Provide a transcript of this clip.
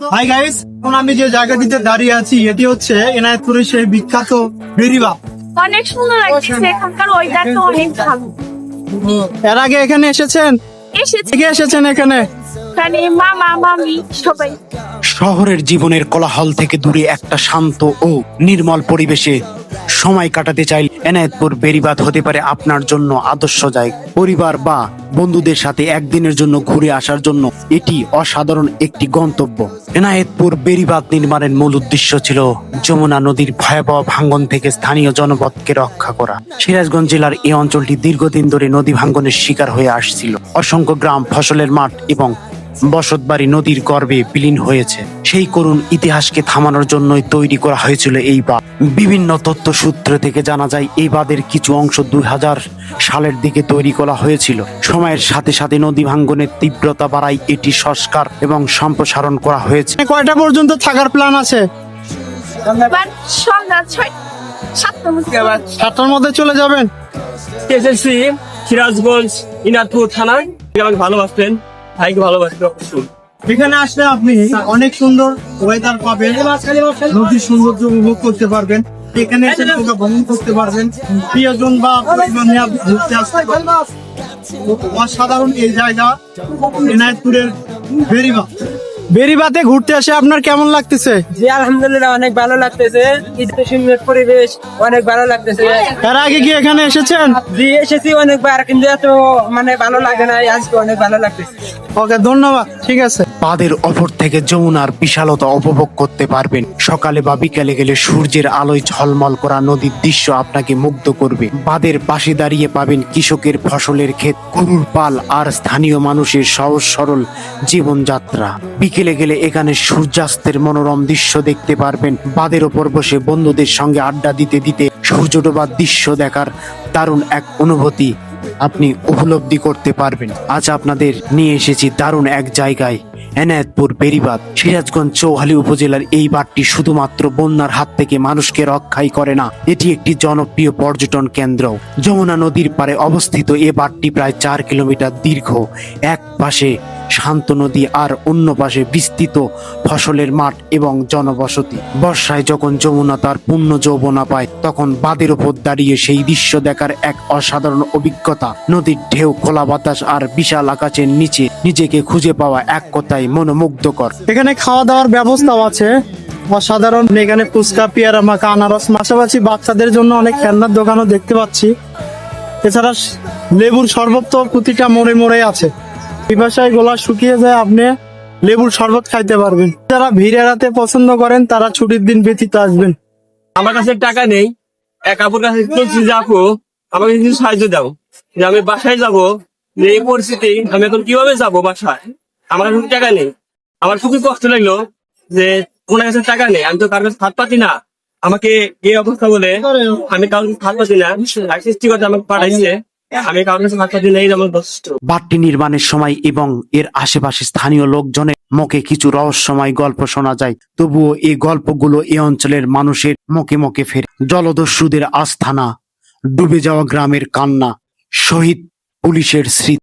Hi guys এখন আমি যে জায়গাটিতে দাঁড়িয়ে আছি এটি হচ্ছে এনায়তপুরের সেই বিখ্যাত বেরিবা অনেক সুন্দর লাগছে এখানকার ওয়েদারটা অনেক ভালো। এর আগে এখানে এসেছেন? এসেছি। এসেছেন এখানে? শহরের জীবনের কোলাহল থেকে দূরে একটা শান্ত ও নির্মল পরিবেশে সময় কাটাতে চাইলে এনায়েতপুর বেরিবাদ হতে পারে আপনার জন্য আদর্শ জায়গা পরিবার বা বন্ধুদের সাথে একদিনের জন্য ঘুরে আসার জন্য এটি অসাধারণ একটি গন্তব্য। এনায়েতপুর বেরিবাদ নির্মাণের মূল উদ্দেশ্য ছিল যমুনা নদীর ভয়াবহ ভাঙ্গন থেকে স্থানীয় জনপদকে রক্ষা করা। সিরাজগঞ্জ জেলার এই অঞ্চলটি দীর্ঘদিন ধরে নদী ভাঙ্গনের শিকার হয়ে আসছিল। অসংখ্য গ্রাম, ফসলের মাঠ এবং বসতবাড়ি নদীর গর্ভে বিলীন হয়েছে। সেই করুণ ইতিহাসকে থামানোর জন্যই তৈরি করা হয়েছিল এই বাঁধ। বিভিন্ন তথ্য সূত্র থেকে জানা যায় এই বাঁধের কিছু অংশ দুই হাজার সালের দিকে তৈরি করা হয়েছিল। সময়ের সাথে সাথে নদী ভাঙ্গনের তীব্রতা বাড়ায় এটি সংস্কার এবং সম্প্রসারণ করা হয়েছে। কয়টা পর্যন্ত থাকার প্ল্যান আছে? সাতটার মধ্যে। চলে যাবেন? এসেছি সিরাজগঞ্জ ইনাদপুর থানায় আমাকে ভালোবাসতেন। ভাইকে ভালোবাসতেন অবশ্যই। এখানে আসলে আপনি অনেক সুন্দর ওয়েদার পাবেন নদীর সৌন্দর্য উপভোগ করতে পারবেন, এখানে এসে নৌকা ভ্রমণ করতে পারবেন, প্রিয়জন বা পরিবার নিয়ে ঘুরতে আসতে অসাধারণ এই জায়গা, এনায়তপুরের বেরিবা বেরিবাতে ঘুরতে আসে আপনার কেমন লাগতেছে? জি আলহামদুলিল্লাহ অনেক ভালো লাগতেছে। ঈদের সুন্দর পরিবেশ অনেক ভালো লাগতেছে। এর আগে কি এখানে এসেছেন? জি এসেছি অনেকবার কিন্তু এত মানে ভালো লাগে না আজকে অনেক ভালো লাগতেছে। ওকে ধন্যবাদ। ঠিক আছে। বাঁধের অপর থেকে যমুনার বিশালতা উপভোগ করতে পারবেন। সকালে বা বিকালে গেলে সূর্যের আলোয় ঝলমল করা নদীর দৃশ্য আপনাকে মুগ্ধ করবে। বাঁধের পাশে দাঁড়িয়ে পাবেন কৃষকের ফসলের ক্ষেত, গরুর পাল আর স্থানীয় মানুষের সহজ সরল জীবনযাত্রা। বিকেলে গেলে এখানে সূর্যাস্তের মনোরম দৃশ্য দেখতে পারবেন। বাঁধের ওপর বসে বন্ধুদের সঙ্গে আড্ডা দিতে দিতে সূর্য ডোবার দৃশ্য দেখার দারুণ এক অনুভূতি। আপনি উপলব্ধি করতে পারবেন। আজ আপনাদের নিয়ে এসেছি দারুণ এক জায়গায়, এনায়েতপুর বেরিবাদ। সিরাজগঞ্জ চৌহালি উপজেলার এই বাঁধটি শুধুমাত্র বন্যার হাত থেকে মানুষকে রক্ষাই করে না, এটি একটি জনপ্রিয় পর্যটন কেন্দ্র। যমুনা নদীর পারে অবস্থিত এ বাঁধটি প্রায় চার কিলোমিটার দীর্ঘ। এক পাশে শান্ত নদী আর অন্য পাশে বিস্তৃত ফসলের মাঠ এবং জনবসতি। বর্ষায় যখন যমুনা তার পূর্ণ যৌবনা পায়, তখন বাঁধের ওপর দাঁড়িয়ে সেই দৃশ্য দেখার এক অসাধারণ অভিজ্ঞতা। নদীর ঢেউ, খোলা বাতাস আর বিশাল আকাশের নিচে নিজেকে খুঁজে পাওয়া এক কথায় মনোমুগ্ধকর। এখানে খাওয়া দাওয়ার ব্যবস্থাও আছে। অসাধারণ। এখানে ফুচকা, পেয়ারা, মাখা, আনারস পাশাপাশি বাচ্চাদের জন্য অনেক খেলনার দোকানও দেখতে পাচ্ছি। এছাড়া লেবুর শরবত তো প্রতিটা মোড়ে মোড়ে আছে। পিপাসায় গোলা শুকিয়ে যায় আপনি লেবুর শরবত খাইতে পারবেন। যারা ভিড় এড়াতে পছন্দ করেন তারা ছুটির দিন ব্যতীত আসবেন। আমার কাছে টাকা নেই। এক আপুর কাছে বলছি যে আপু আমাকে কিছু সাহায্য দাও। যে আমি বাসায় যাব। এই পরিস্থিতি আমি এখন কীভাবে যাব বাসায়? আমার কাছে টাকা নেই। আমার খুবই কষ্ট লাগল যে ওনার কাছে টাকা নেই। আমি তো কার কাছে হাত পাতি না। আমাকে এই অবস্থা বলে আমি কারোর কাছে হাত পাতি না। সৃষ্টিকর্তা আমাকে পাঠাইছে। আমি হাত পাতি না আমার নির্মাণের সময় এবং এর আশেপাশে স্থানীয় লোকজনের মুখে কিছু রহস্যময় গল্প শোনা যায়, তবুও এই গল্পগুলো এ অঞ্চলের মানুষের মুখে মুখে ফের। জলদস্যুদের আস্থানা, ডুবে যাওয়া গ্রামের কান্না, শহীদ পুলিশের স্মৃতি।